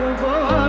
Oh,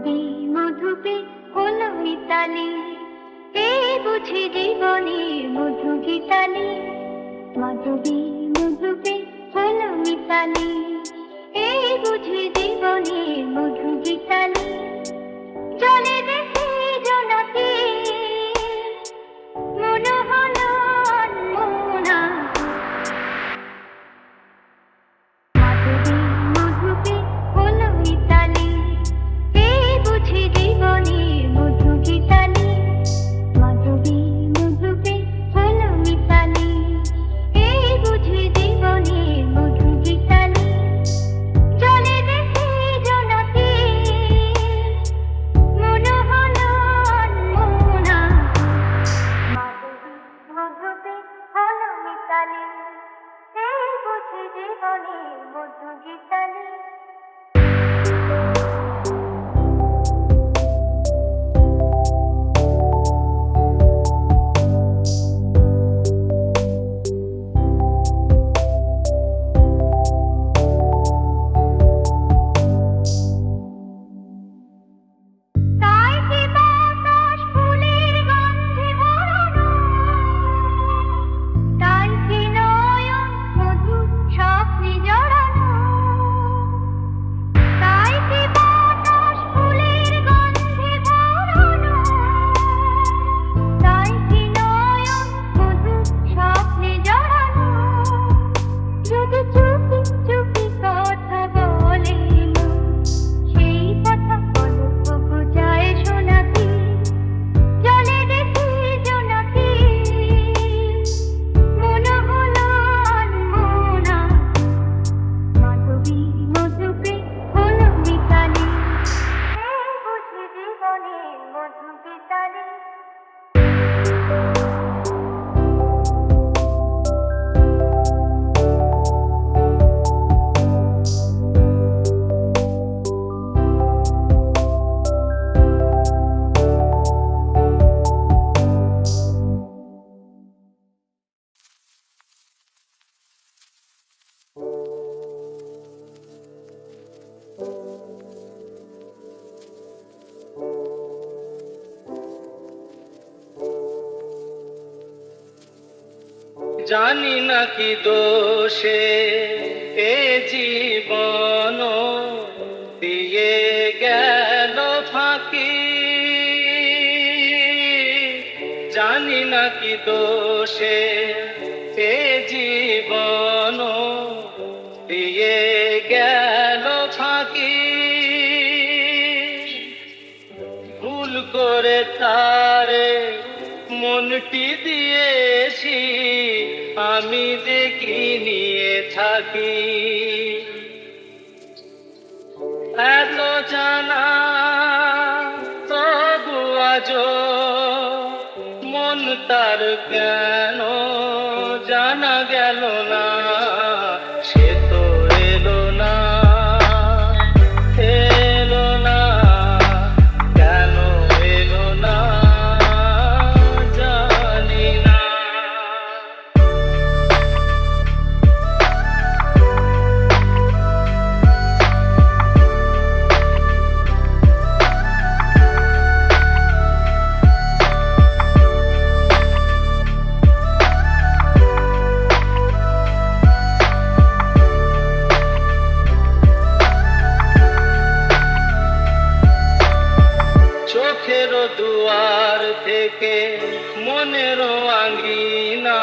মধুপে মধুপে এই বুঝি জীবনের মধু গীতালি মধুবি মধুপে হলো মিতালি। এই বুঝি জীবনের মধু গীতালি চলে দোষে এ জীবন দিয়ে গেল ফাঁকি। ভুল করে তারে মনটি দিয়েছি, আমি দেখি নিয়ে থাকি। এত জানা তার কেন জানা গেল না? মনেরও আঙ্গিনা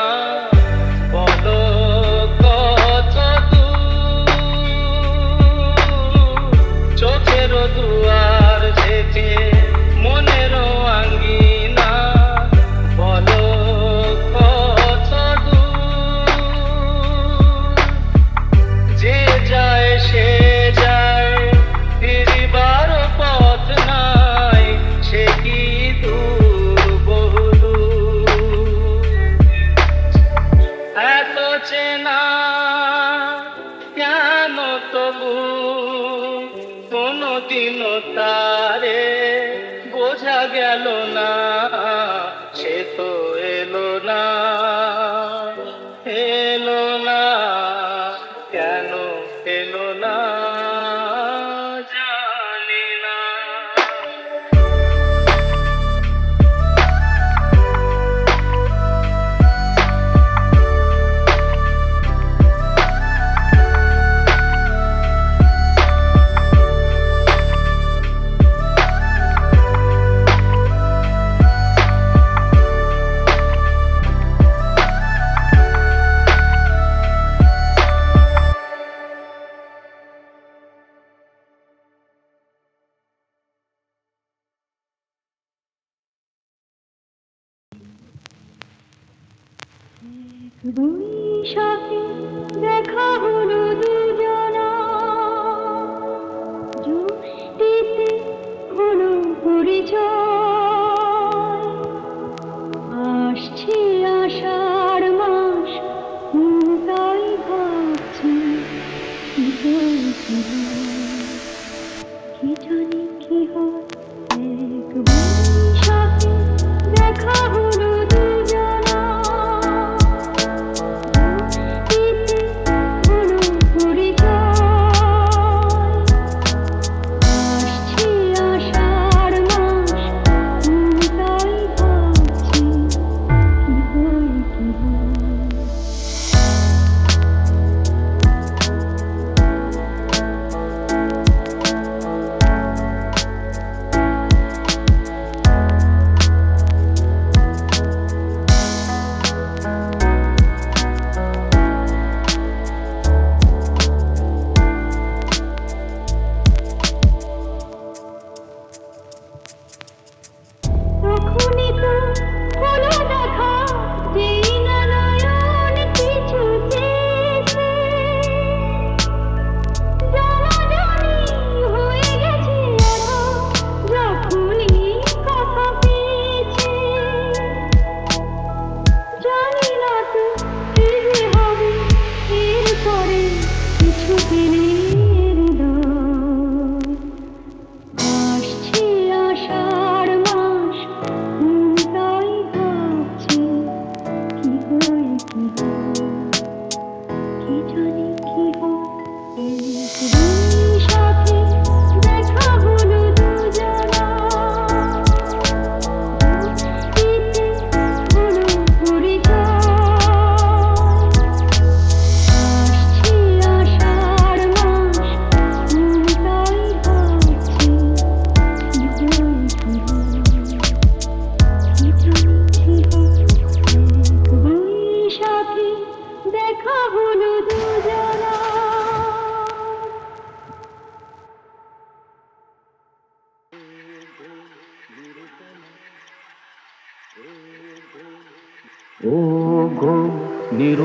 বোঝা গেল না। বৈশাখে দেখা হলো দুজনা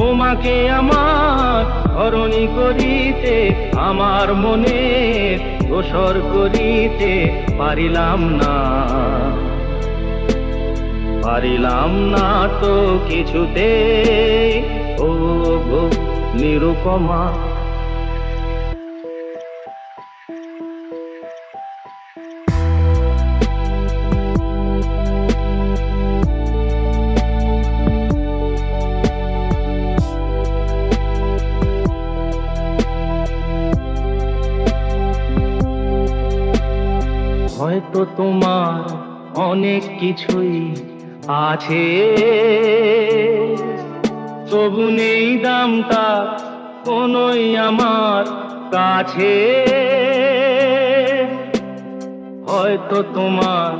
তোমাকে আমার ধরণী করিতে, আমার মনে দোসর করিতে পারিলাম না। পারিলাম না তো কিছুতে ও গো নিরুপমা হয়তো তোমার অনেক কিছুই আছে। তবু নেই দামটা কোনোই আমার কাছে। হয়তো তোমার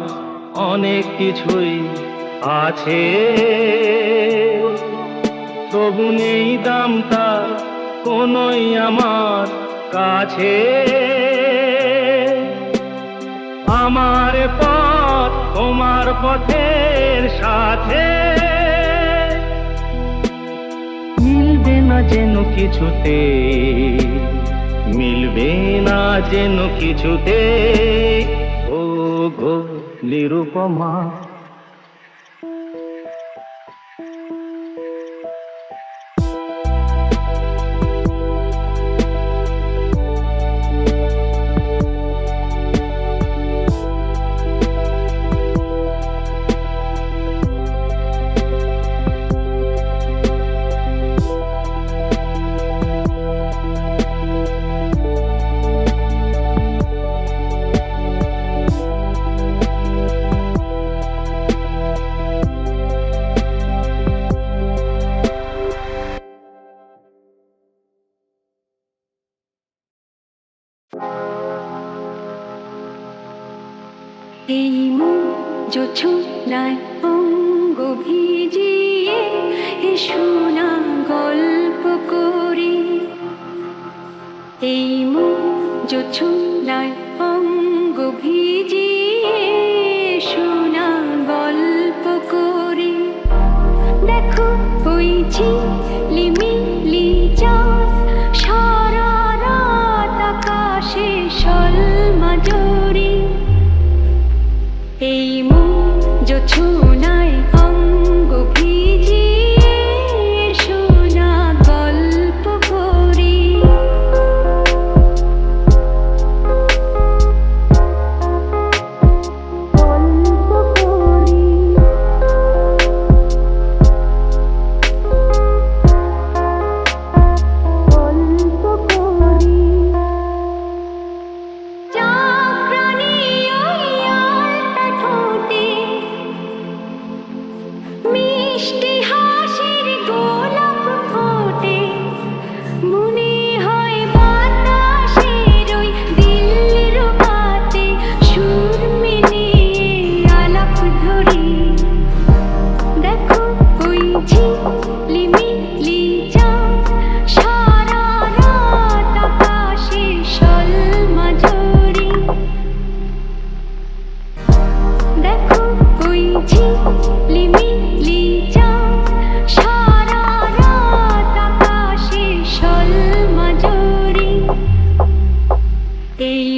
অনেক কিছুই আছে। তবু নেই দামটা কোনোই আমার কাছে। আমার পথ তোমার পথের সাথে। মিলবে না যেন কিছুতে, মিলবে না যেন কিছুতে। ও গো, নিরুপমা। দেখো ওই Hey.